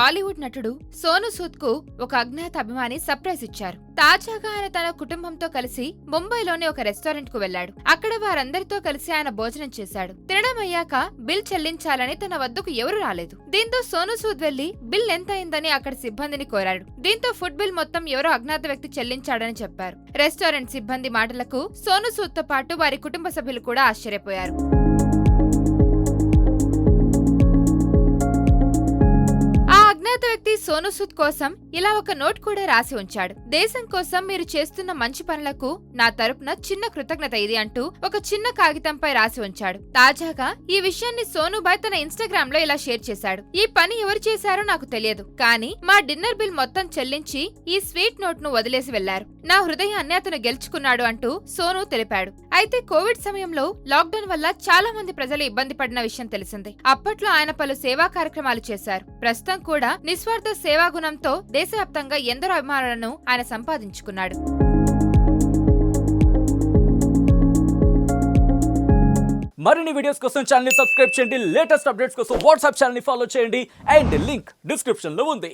బాలీవుడ్ నటుడు సోను సూద్కు ఒక అజ్ఞాత అభిమాని సర్ప్రైజ్ ఇచ్చారు. తాజాగా ఆయన తన కుటుంబంతో కలిసి ముంబైలోని ఒక రెస్టారెంట్కు వెళ్ళాడు అక్కడ వారందరితో కలిసి ఆయన భోజనం చేశాడు. తినడం అయ్యాక బిల్ చెల్లించాలని తన వద్దకు ఎవరు రాలేదు. దీంతో సోను సూద్ వెళ్ళి బిల్ ఎంత అయిందని అక్కడ సిబ్బందిని కోరాడు. దీంతో ఫుడ్ బిల్ మొత్తం ఎవరో అజ్ఞాత వ్యక్తి చెల్లించాడని చెప్పారు. రెస్టారెంట్ సిబ్బంది మాటలకు సోను సూద్తో పాటు వారి కుటుంబ సభ్యులు కూడా ఆశ్చర్యపోయారు. ఆ అజ్ఞాత వ్యక్తి సోనుసూద్ కోసం ఇలా ఒక నోట్ కూడా రాసి ఉంచాడు. దేశం కోసం మీరు చేస్తున్న మంచి పనులకు నా తరపున చిన్న కృతజ్ఞత ఇది అంటూ ఒక చిన్న కాగితంపై రాసి ఉంచాడు. తాజాగా ఈ విషయాన్ని సోనుబాయ్ తన ఇన్స్టాగ్రామ్లో ఇలా షేర్ చేశాడు. ఈ పని ఎవరు చేశారో నాకు తెలియదు. కానీ మా డిన్నర్ బిల్ మొత్తం చెల్లించి ఈ స్వీట్ నోట్ను వదిలేసి వెళ్ళారు నా హృదయాన్ని అతను గెలుచుకున్నాడు అంటూ సోను తెలిపాడు. అయితే కోవిడ్ సమయంలో లాక్డౌన్ వల్ల చాలా మంది ప్రజలు ఇబ్బంది పడిన విషయం తెలిసిందే. అప్పట్లో ఆయన పలు సేవా కార్యక్రమాలు చేశారు. ప్రస్తుతం కూడా నిస్వార్థ సేవా గుణంతో దేశవ్యాప్తంగా ఎందరో అభిమానులను ఆయన సంపాదించుకున్నాడు. మరిన్ని వీడియోస్ కోసం ఛానల్ సబ్స్క్రైబ్ చేయండి. లేటెస్ట్ అప్డేట్స్ కోసం వాట్సాప్ ఛానల్ని ఫాలో చేయండి. అండ్ లింక్ డిస్క్రిప్షన్లో ఉంది.